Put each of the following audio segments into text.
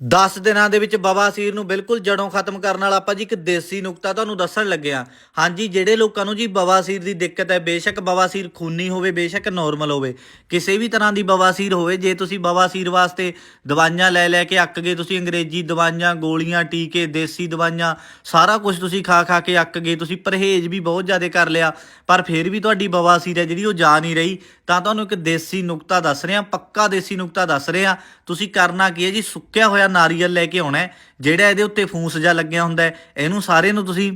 10 ਦਿਨਾਂ ਦੇ ਵਿੱਚ ਬਵਾਸੀਰ ਨੂੰ ਬਿਲਕੁਲ ਜੜੋਂ ਖਤਮ ਕਰਨ ਵਾਲਾ ਆਪਾਂ ਜੀ ਇੱਕ ਦੇਸੀ ਨੁਕਤਾ ਤੁਹਾਨੂੰ ਦੱਸਣ ਲੱਗੇ ਆ ਹਾਂਜੀ, ਜਿਹੜੇ ਲੋਕਾਂ ਨੂੰ ਜੀ ਬਵਾਸੀਰ ਦੀ ਦਿੱਕਤ ਹੈ, ਬੇਸ਼ੱਕ ਬਵਾਸੀਰ ਖੂਨੀ ਹੋਵੇ, ਬੇਸ਼ੱਕ ਨਾਰਮਲ ਹੋਵੇ, ਕਿਸੇ ਵੀ ਤਰ੍ਹਾਂ ਦੀ ਬਵਾਸੀਰ ਹੋਵੇ, ਜੇ ਤੁਸੀਂ ਬਵਾਸੀਰ ਵਾਸਤੇ ਦਵਾਈਆਂ ਲੈ ਲੈ ਕੇ ਅੱਕ ਗਏ, ਤੁਸੀਂ ਅੰਗਰੇਜ਼ੀ ਦਵਾਈਆਂ, ਗੋਲੀਆਂ, ਟੀਕੇ, ਦੇਸੀ ਦਵਾਈਆਂ, ਸਾਰਾ ਕੁਝ ਤੁਸੀਂ ਖਾ ਖਾ ਕੇ ਅੱਕ ਗਏ, ਤੁਸੀਂ ਪਰਹੇਜ਼ ਵੀ ਬਹੁਤ ਜ਼ਿਆਦਾ ਕਰ ਲਿਆ, ਪਰ ਫਿਰ ਵੀ ਤੁਹਾਡੀ ਬਵਾਸੀਰ ਹੈ ਜਿਹੜੀ ਉਹ ਜਾ ਨਹੀਂ ਰਹੀ। ਤਾਂ ਤੁਹਾਨੂੰ ਇੱਕ ਦੇਸੀ ਨੁਕਤਾ ਦੱਸ ਰਿਹਾ, ਪੱਕਾ ਦੇਸੀ ਨੁਕਤਾ ਦੱਸ ਰਿਹਾ। ਤੁਸੀਂ ਕਰਨਾ ਕੀ ਹੈ ਜੀ? ਸੁੱਕਿਆ ਹੋਇਆ ਨਾਰੀਅਲ ਲੈ ਕੇ ਆਉਣਾ ਹੈ, ਜਿਹੜਾ ਇਹਦੇ ਉੱਤੇ ਫੂਸ ਜਾ ਲੱਗਿਆ ਹੁੰਦਾ ਹੈ, ਇਹਨੂੰ ਸਾਰੇ ਨੂੰ ਤੁਸੀਂ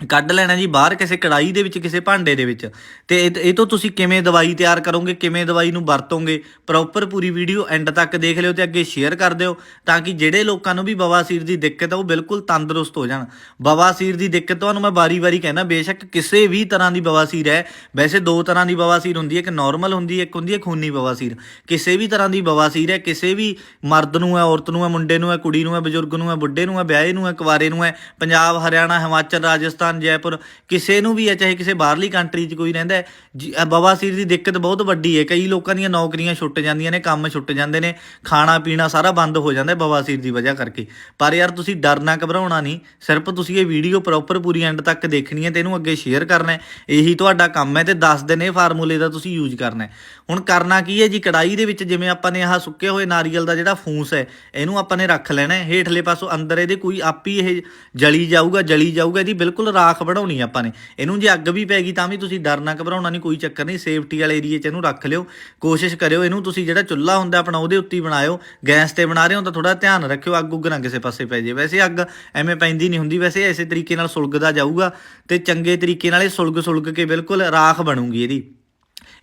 ਕੱਢ ਲੈਣਾ ਜੀ ਬਾਹਰ ਕਿਸੇ ਕੜਾਈ ਦੇ ਵਿੱਚ, ਕਿਸੇ ਭਾਂਡੇ ਦੇ ਵਿੱਚ। ਤੇ ਇਹ ਇਹ ਤੋਂ ਤੁਸੀਂ ਕਿਵੇਂ ਦਵਾਈ ਤਿਆਰ ਕਰੋਗੇ, ਕਿਵੇਂ ਦਵਾਈ ਨੂੰ ਵਰਤੋਗੇ ਪ੍ਰੋਪਰ ਪੂਰੀ ਵੀਡੀਓ ਐਂਡ ਤੱਕ ਦੇਖ ਲਿਓ ਤੇ ਅੱਗੇ ਸ਼ੇਅਰ ਕਰ ਦਿਓ ਤਾਂ ਕਿ ਜਿਹੜੇ ਲੋਕਾਂ ਨੂੰ ਵੀ ਬਵਾਸੀਰ ਦੀ ਦਿੱਕਤ ਹੈ ਉਹ ਬਿਲਕੁਲ ਤੰਦਰੁਸਤ ਹੋ ਜਾਣ। ਬਵਾਸੀਰ ਦੀ ਦਿੱਕਤ ਤੁਹਾਨੂੰ ਮੈਂ ਬਾਰੀ-ਬਾਰੀ ਕਹਿੰਦਾ ਬੇਸ਼ੱਕ ਕਿਸੇ ਵੀ ਤਰ੍ਹਾਂ ਦੀ ਬਵਾਸੀਰ ਹੈ, ਵੈਸੇ ਦੋ ਤਰ੍ਹਾਂ ਦੀ ਬਵਾਸੀਰ ਹੁੰਦੀ ਹੈ, ਇੱਕ ਨਾਰਮਲ ਹੁੰਦੀ ਹੈ, ਇੱਕ ਹੁੰਦੀ ਹੈ ਖੂਨੀ ਬਵਾਸੀਰ ਕਿਸੇ ਵੀ ਤਰ੍ਹਾਂ ਦੀ ਬਵਾਸੀਰ ਹੈ, ਕਿਸੇ ਵੀ ਮਰਦ ਨੂੰ ਹੈ, ਔਰਤ ਨੂੰ ਹੈ, ਮੁੰਡੇ ਨੂੰ ਹੈ, ਕੁੜੀ ਨੂੰ ਹੈ, ਬਜ਼ੁਰਗ ਨੂੰ ਹੈ, ਬੁੱਢੇ ਨੂੰ ਹੈ, ਵਿਆਹੇ ਨੂੰ ਹੈ ਕੁਆਰੇ ਨੂੰ ਹੈ, ਪੰਜਾਬ, ਹਰਿਆਣਾ, ਹਿਮਾਚਲ, ਰਾਜਸਥਾਨ ਜੈਪੁਰ, ਕਿਸੇ ਨੂੰ ਵੀ ਹੈ, ਚਾਹੇ ਕਿਸੇ ਬਾਹਰਲੀ ਕੰਟਰੀ 'ਚ ਕੋਈ ਰਹਿੰਦਾ ਹੈ ਬਵਾਸੀਰ ਦੀ ਦਿੱਕਤ ਬਹੁਤ ਵੱਡੀ ਹੈ। ਕਈ ਲੋਕਾਂ ਦੀਆਂ ਨੌਕਰੀਆਂ ਛੁੱਟ ਜਾਂਦੀਆਂ ਨੇ, ਕੰਮ ਛੁੱਟ ਜਾਂਦੇ ਨੇ, ਖਾਣਾ, ਪੀਣਾ ਸਾਰਾ ਬੰਦ ਹੋ ਜਾਂਦਾ ਹੈ ਬਵਾਸੀਰ ਦੀ ਵਜ੍ਹਾ ਕਰਕੇ। ਪਰ ਯਾਰ, ਤੁਸੀਂ ਡਰਨਾ ਘਬਰਾਉਣਾ ਨਹੀਂ, ਸਿਰਫ ਤੁਸੀਂ ਇਹ ਵੀਡੀਓ ਪ੍ਰੋਪਰ ਪੂਰੀ ਐਂਡ ਤੱਕ ਦੇਖਣੀ ਹੈ ਤੇ ਇਹਨੂੰ ਅੱਗੇ ਸ਼ੇਅਰ ਕਰਨਾ ਹੈ। ਇਹੀ ਤੁਹਾਡਾ ਕੰਮ ਹੈ ਤੇ 10 ਦਿਨ ਇਹ ਫਾਰਮੂਲੇ ਦਾ ਤੁਸੀਂ ਯੂਜ਼ ਕਰਨਾ ਹੈ। ਹੁਣ ਕਰਨਾ ਕੀ ਹੈ ਜੀ? ਕੜਾਈ ਦੇ ਵਿੱਚ ਜਿਵੇਂ ਆਪਾਂ ਨੇ ਆਹ ਸੁੱਕੇ ਹੋਏ ਨਾਰੀਅਲ ਦਾ ਜਿਹੜਾ ਫੂਸ ਹੈ, ਇਹਨੂੰ ਆਪਾਂ ਨੇ ਰੱਖ ਲੈਣਾ ਹੈ। ਹੇਠਲੇ ਪਾਸੋਂ ਅੰਦਰ ਇਹਦੇ ਕੋਈ ਆਪੀ ਇਹ ਜਲੀ ਜਾਊਗਾ ਜਲੀ ਜਾਊਗਾ, ਇਹਦੀ ਬਿਲਕੁਲ ਰਾਖ ਬਣਾਉਣੀ ਆਪਾਂ ਨੇ। ਇਹਨੂੰ ਜੇ ਅੱਗ ਵੀ ਪੈ ਗਈ ਤਾਂ ਵੀ ਤੁਸੀਂ ਡਰਨਾ ਘਬਰਾਉਣਾ ਨਹੀਂ ਕੋਈ ਚੱਕਰ ਨਹੀਂ ਸੇਫਟੀ ਵਾਲੇ ਏਰੀਏ 'ਚ ਇਹਨੂੰ ਰੱਖ ਲਿਓ। ਕੋਸ਼ਿਸ਼ ਕਰਿਓ ਇਹਨੂੰ ਤੁਸੀਂ ਜਿਹੜਾ ਚੁੱਲ੍ਹਾ ਹੁੰਦਾ ਆਪਣਾ ਉਹਦੇ ਉੱਤੇ ਬਣਾਇਓ। ਗੈਸ ਤੇ ਬਣਾ ਰਹੇ ਹੋ ਤਾਂ ਥੋੜਾ ਧਿਆਨ ਰੱਖਿਓ, ਅੱਗ ਉੱਗ ਨਾ ਕਿਸੇ ਪਾਸੇ ਪੈ ਜੇ ਵੈਸੇ ਅੱਗ ਐਵੇਂ ਪੈਂਦੀ ਨਹੀਂ ਹੁੰਦੀ। ਵੈਸੇ ਐਸੇ ਤਰੀਕੇ ਨਾਲ ਸੁਲਗਦਾ ਜਾਊਗਾ ਤੇ ਚੰਗੇ ਤਰੀਕੇ ਨਾਲ ਇਹ ਸੁਲਗ ਸੁਲਗ ਕੇ ਬਿਲਕੁਲ ਰਾਖ ਬਣੂਗੀ ਇਹਦੀ।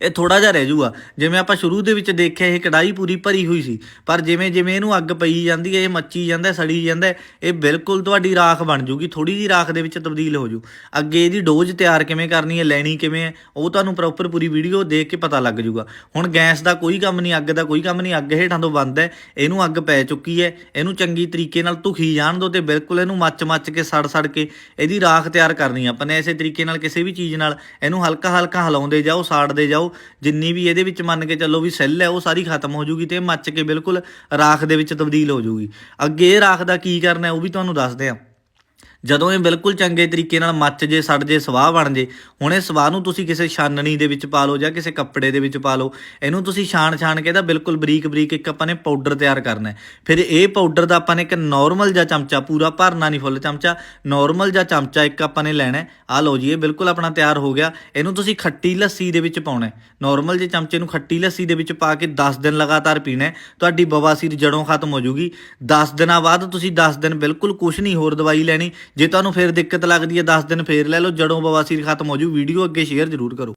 ਇਹ ਥੋੜਾ ਜਿਹਾ ਰਹਿ ਜੂਗਾ ਜਿਵੇਂ ਆਪਾਂ ਸ਼ੁਰੂ ਦੇ ਵਿੱਚ ਦੇਖਿਆ, ਇਹ ਕੜਾਈ ਪੂਰੀ ਭਰੀ ਹੋਈ ਸੀ। ਪਰ ਜਿਵੇਂ ਜਿਵੇਂ ਇਹਨੂੰ ਅੱਗ ਪਈ ਜਾਂਦੀ ਹੈ, ਇਹ ਮੱਚੀ ਜਾਂਦਾ ਸੜੀ ਜਾਂਦਾ ਇਹ ਬਿਲਕੁਲ ਤੁਹਾਡੀ ਰਾਖ ਬਣ ਜੂਗੀ ਥੋੜੀ ਜੀ ਰਾਖ ਦੇ ਵਿੱਚ ਤਬਦੀਲ ਹੋ ਜੂ ਅੱਗੇ ਇਹਦੀ ਡੋਜ਼ ਤਿਆਰ ਕਿਵੇਂ ਕਰਨੀ ਹੈ, ਲੈਣੀ ਕਿਵੇਂ ਹੈ, ਉਹ ਤੁਹਾਨੂੰ ਪ੍ਰੋਪਰ ਪੂਰੀ ਵੀਡੀਓ ਦੇਖ ਕੇ ਪਤਾ ਲੱਗ ਜੂਗਾ ਹੁਣ ਗੈਸ ਦਾ ਕੋਈ ਕੰਮ ਨਹੀਂ, ਅੱਗ ਦਾ ਕੋਈ ਕੰਮ ਨਹੀਂ, ਅੱਗ ਹੇਠਾਂ ਤੋਂ ਬੰਦ ਹੈ, ਇਹਨੂੰ ਅੱਗ ਪੈ ਚੁੱਕੀ ਹੈ, ਇਹਨੂੰ ਚੰਗੀ ਤਰੀਕੇ ਨਾਲ ਧੁਖੀ ਜਾਣ ਦਿਓ ਤੇ ਬਿਲਕੁਲ ਇਹਨੂੰ ਮੱਚ ਮੱਚ ਕੇ, ਸੜ ਸੜ ਕੇ ਇਹਦੀ ਰਾਖ ਤਿਆਰ ਕਰਨੀ ਆਪਾਂ ਨੇ ਐਸੇ ਤਰੀਕੇ ਨਾਲ ਕਿਸੇ ਵੀ ਚੀਜ਼ ਨਾਲ ਇਹਨੂੰ ਹਲਕਾ ਹਲਕਾ ਹਿਲਾਉਂਦੇ ਜਾਓ, ਸਾੜਦੇ ਜਾਓ ਜਿੰਨੀ ਵੀ ਇਹਦੇ ਵਿੱਚ ਮੰਨ ਕੇ ਚੱਲੋ ਵੀ ਸੈੱਲ ਹੈ, ਉਹ ਸਾਰੀ ਖਤਮ ਹੋ ਜੂਗੀ ਤੇ ਮੱਚ ਕੇ ਬਿਲਕੁਲ ਰਾਖ ਦੇ ਵਿੱਚ ਤਬਦੀਲ ਹੋ ਜੂਗੀ। ਅੱਗੇ ਇਹ ਰਾਖ ਦਾ ਕੀ ਕਰਨਾ ਹੈ, ਉਹ ਵੀ ਤੁਹਾਨੂੰ ਦੱਸਦੇ ਆ ਜਦੋਂ ਇਹ ਬਿਲਕੁਲ ਚੰਗੇ ਤਰੀਕੇ ਨਾਲ ਮੱਚ ਜੇ, ਸੜ ਜੇ, ਸਵਾਹ ਬਣ ਜੇ, ਹੁਣ ਇਹ ਸਵਾਹ ਨੂੰ ਤੁਸੀਂ ਕਿਸੇ ਛਾਨਣੀ ਦੇ ਵਿੱਚ ਪਾ ਲਓ ਜਾਂ ਕਿਸੇ ਕੱਪੜੇ ਦੇ ਵਿੱਚ ਪਾ ਲਓ, ਇਹਨੂੰ ਤੁਸੀਂ ਛਾਣ ਛਾਣ ਕੇ ਇਹਦਾ ਬਿਲਕੁਲ ਬਰੀਕ ਬਰੀਕ ਇੱਕ ਆਪਾਂ ਨੇ ਪਾਊਡਰ ਤਿਆਰ ਕਰਨਾ ਫਿਰ ਇਹ ਪਾਊਡਰ ਦਾ ਆਪਾਂ ਨੇ ਇੱਕ ਨਾਰਮਲ ਜਿਹਾ ਚਮਚਾ, ਪੂਰਾ ਭਰਨਾ ਨਹੀਂ ਫੁੱਲ ਚਮਚਾ ਨਾਰਮਲ ਜਿਹਾ ਚਮਚਾ ਇੱਕ ਆਪਾਂ ਨੇ ਲੈਣਾ ਆ ਲਓ ਜੀ, ਇਹ ਬਿਲਕੁਲ ਆਪਣਾ ਤਿਆਰ ਹੋ ਗਿਆ। ਇਹਨੂੰ ਤੁਸੀਂ ਖੱਟੀ ਲੱਸੀ ਦੇ ਵਿੱਚ ਪਾਉਣਾ ਹੈ। ਨਾਰਮਲ ਜਿਹੇ ਚਮਚੇ ਨੂੰ ਖੱਟੀ ਲੱਸੀ ਦੇ ਵਿੱਚ ਪਾ ਕੇ 10 ਦਿਨ ਲਗਾਤਾਰ ਪੀਣਾ ਤੁਹਾਡੀ ਬਵਾਸੀਰ ਜੜੋਂ ਖਤਮ ਹੋ ਜੂਗੀ। 10 ਦਿਨਾਂ ਬਾਅਦ ਤੁਸੀਂ 10 ਦਿਨ ਬਿਲਕੁਲ ਕੁਝ ਨਹੀਂ ਹੋਰ ਦਵਾਈ ਲੈਣੀ। ਜੇ ਤੁਹਾਨੂੰ ਫਿਰ ਦਿੱਕਤ ਲੱਗਦੀ ਹੈ 10 ਦਿਨ ਫੇਰ ਲੈ ਲਓ, ਜੜੋਂ ਬਵਾਸੀਰ ਖਤਮ ਹੋ ਜੂ, ਵੀਡੀਓ ਅੱਗੇ ਸ਼ੇਅਰ ਜ਼ਰੂਰ ਕਰੋ।